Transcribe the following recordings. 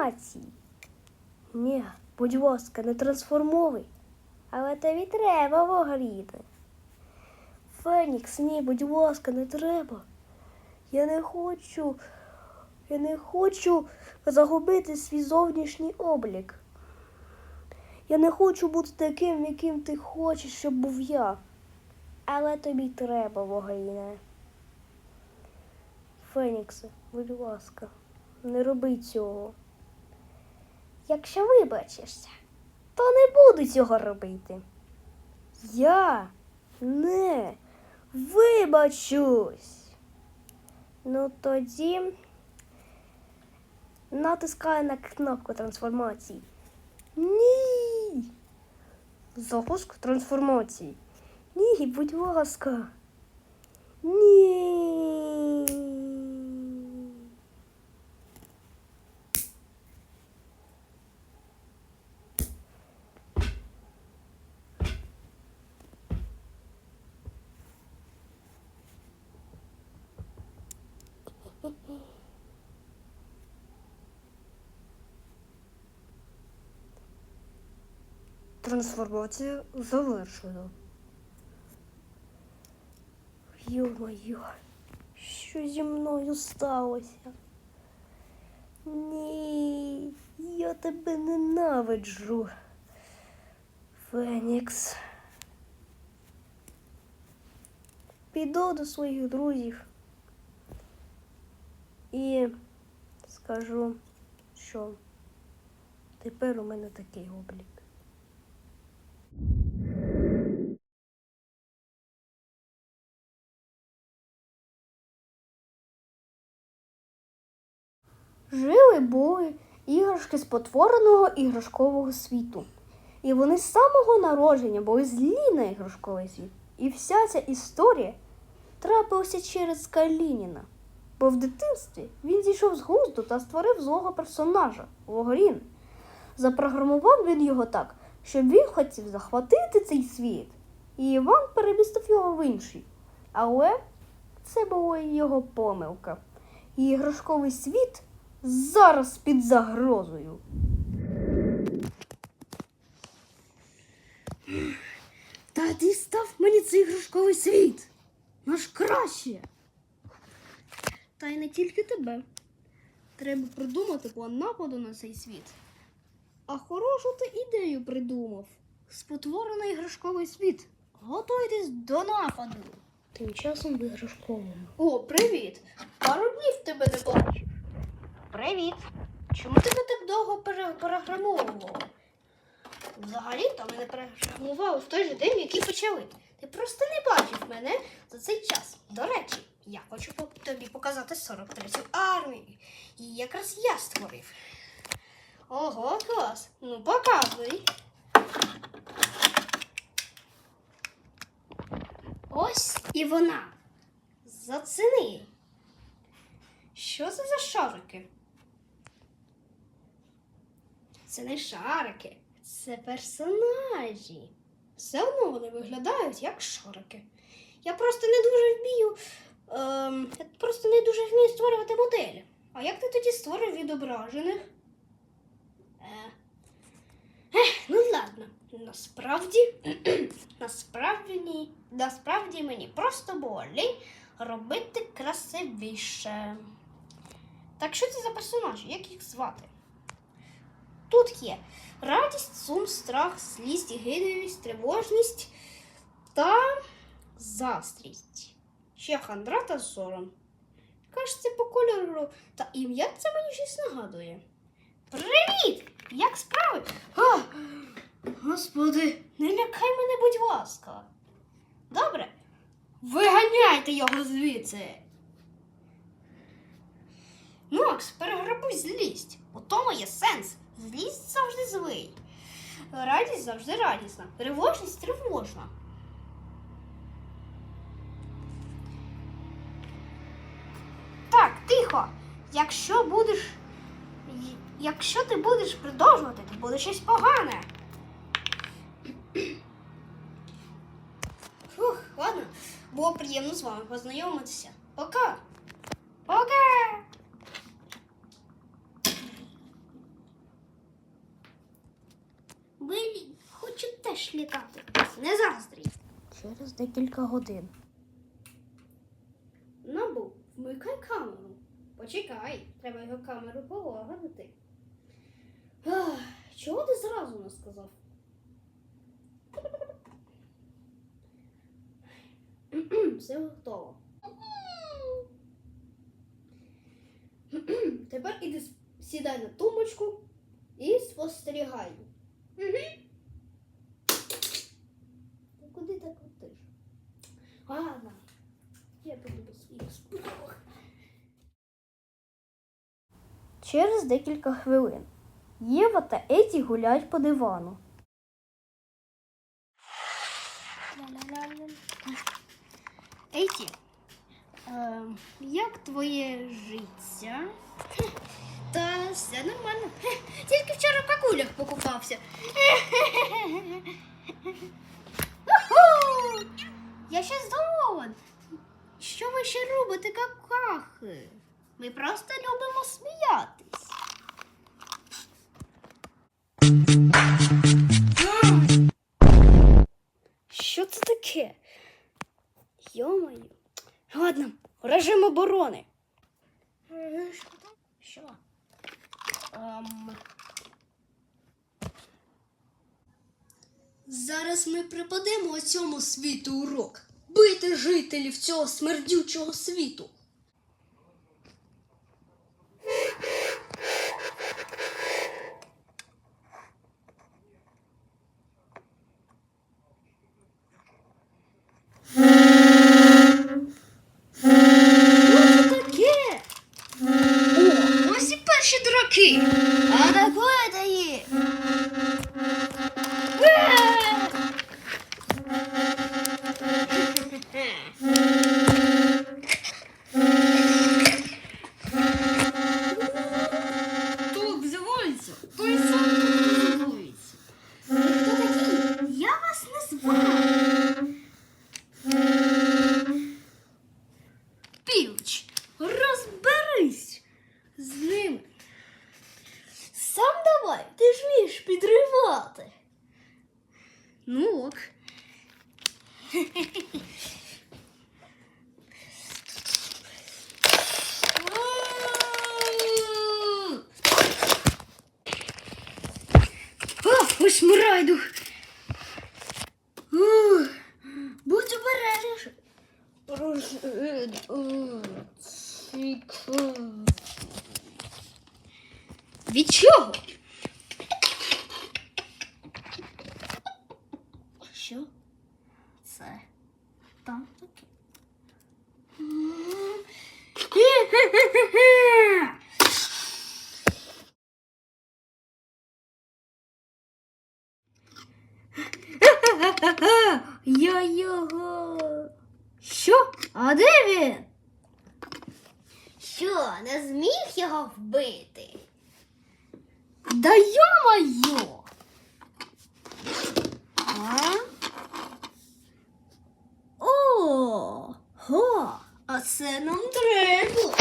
трансформації. Ні, будь ласка, не трансформовуй. Але тобі треба, Вагріне. Фенікс, ні, будь ласка, не треба. Я не хочу. Я не хочу загубити свій зовнішній облік. Я не хочу бути таким, яким ти хочеш, щоб був я. Але тобі треба, Вогайне. Феніксе, будь ласка, не роби цього. Якщо вибачишся, то не буду цього робити. Я не вибачусь. Ну тоді натискаю на кнопку трансформації. Ні. Запуск трансформації. Ні, будь ласка. Ні. Трансформація завершена. Йо-моє, що зі мною сталося? Ні, я тебе ненавиджу. Фенікс. Піду до своїх друзів і скажу, що тепер у мене такий облік. Жили були іграшки з потвореного іграшкового світу. І вони з самого народження були злі на іграшковий світ. І вся ця історія трапилася через Калініна. Бо в дитинстві він зійшов з глузду та створив злого персонажа Логорін. Запрограмував він його так, щоб він хотів захватити цей світ. І Іван перемістив його в інший. Але це була його помилка. І іграшковий світ зараз під загрозою. Та дістав мені цей іграшковий світ. Наш краще. Та й не тільки тебе. Треба придумати план нападу на цей світ. А хорошу ти ідею придумав. Спотворений іграшковий світ. Готуйтесь до нападу. Тим часом в іграшковому. О, привіт! Пару днів тебе не бачив. Привіт. Чому ти так довго пере- переграмовував? Взагалі-то мене переграмували в той же день, який почали. Ти просто не бачив мене за цей час. До речі, я хочу тобі показати 43-ю армію. Її якраз я створив. Ого, клас. Ну, показуй. Ось і вона. Зацени. Що це за шарики? Це не шарики, це персонажі. Все одно вони виглядають як шарики. Я просто не дуже вмію. Ем, я просто не дуже вмію створювати моделі. А як ти тоді створив відображених? Е, ну ладно. Насправді, насправді ні. Насправді мені просто було лінь робити красивіше. Так що це за персонажі? Як їх звати? Тут є радість, сум, страх, злість, гидовість, тривожність та застрість. Ще хандра та сором. Кажеться, по кольору та ім'я це мені щось нагадує. Привіт! Як справи? А, господи, не лякай мене, будь ласка. Добре? Виганяйте його звідси. Макс, переграбуй злість. У тому є сенс. Злий. Радість завжди радісна. Тривожність тривожна. Так, тихо. Якщо будеш. Якщо ти будеш продовжувати, то буде щось погане. Фух, ладно. Було приємно з вами познайомитися. Пока. Окей. Блін, хочу теж літати. Не заздрій. Через декілька годин. Набу, вмикай камеру. Почекай, треба його камеру полагодити. Чого ти зразу не сказав? Все готово. Тепер іди сідай на тумбочку і спостерігай. Угу. Куди так крутиш? Ладно. Я піду до своїх справах. Через декілька хвилин Єва та Еті гуляють по дивану. Еті, е, як твоє життя? Та все нормально. Тільки вчора в какулях покупався. Я ще здоволен. Що ви ще робите, какахи? Ми просто любимо сміятись. Що це таке? Йомаю. Ладно, режим оборони. Що? Ем... Зараз ми припадемо цьому світу урок. Бити жителів цього смердючого світу. О, ось мрайдух. Ух, Будь обережніше. Від чого? Що? Це там таке. Я його. Що? А де він? Що, не зміг його вбити? Да йо-моє! О, го, а це нам треба.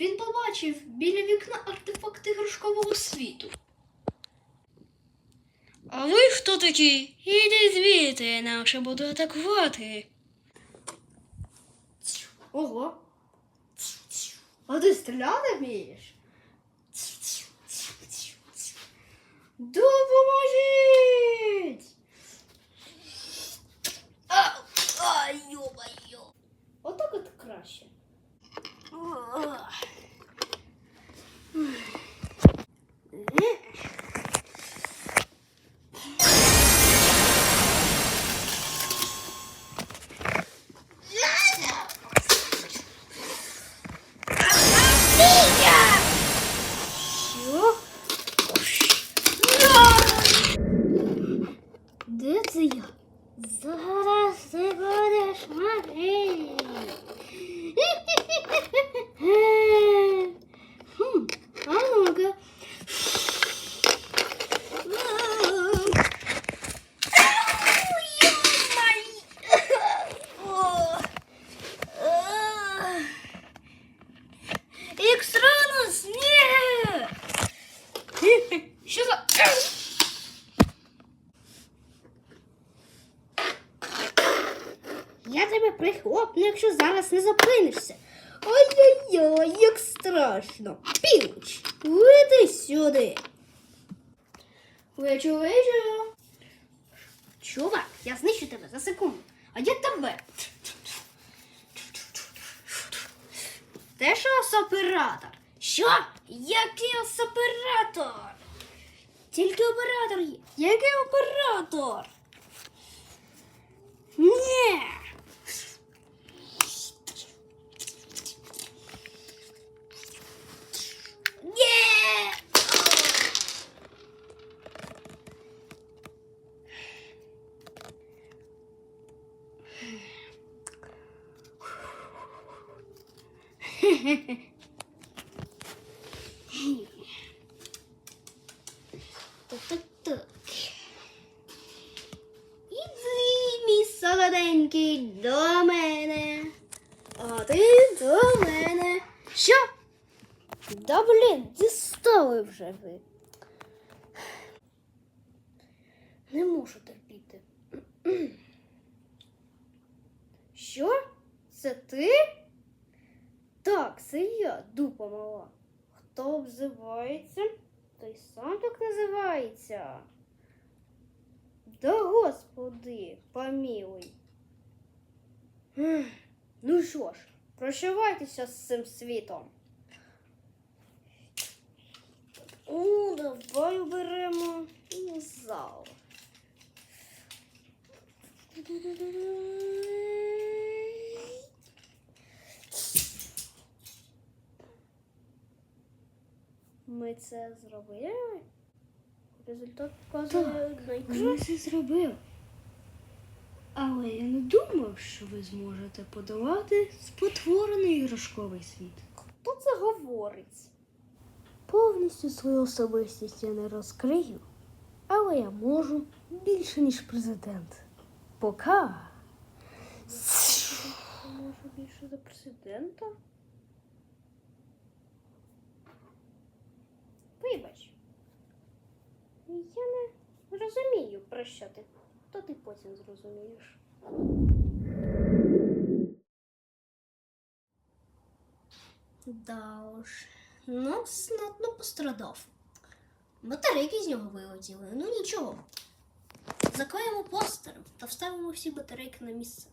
Він побачив біля вікна артефакти іграшкового світу. А ви іди звідти, інакше буду атакувати. Ого. А ти стріляти вмієш? Допоможіть! А, а, йо-моє. Отак от краще. Що? Де це я? Зараз ти будеш мати. Хм, а ну-ка. Ау, йо-моє. О. Я тебе прихлопну, якщо зараз не зупинишся. Ой-ой-ой, як страшно. Піч, вийди сюди. Вечу, вечу. Чувак, я знищу тебе за секунду. А я тебе. Ти ж оператор. Що? Який оператор? Тільки оператор є. Який оператор? Ні. Так-так-так. Іди, мій солоденький, до мене. А ти до мене. Що? Да блін, дістали вже ви. Не можу терпіти. Що? Це ти? Так, це дупа мала. Хто обзивається, той сам так називається. Да господи, помилуй. Ну що ж, прощавайтеся з цим світом. Ну, давай оберемо зал. Ми це зробили. Результат показує найкраще. Ми це зробили. Але я не думав, що ви зможете подолати спотворений іграшковий світ. Хто це говорить? Повністю свою особистість я не розкрию, але я можу більше, ніж президент. Пока. Може більше за президента? Вибач. Я розумію, про що ти. То ти потім зрозумієш. Да уж, ну, знатно пострадав. Батарейки з нього вилетіли, ну нічого. Заклеїмо постер та вставимо всі батарейки на місце.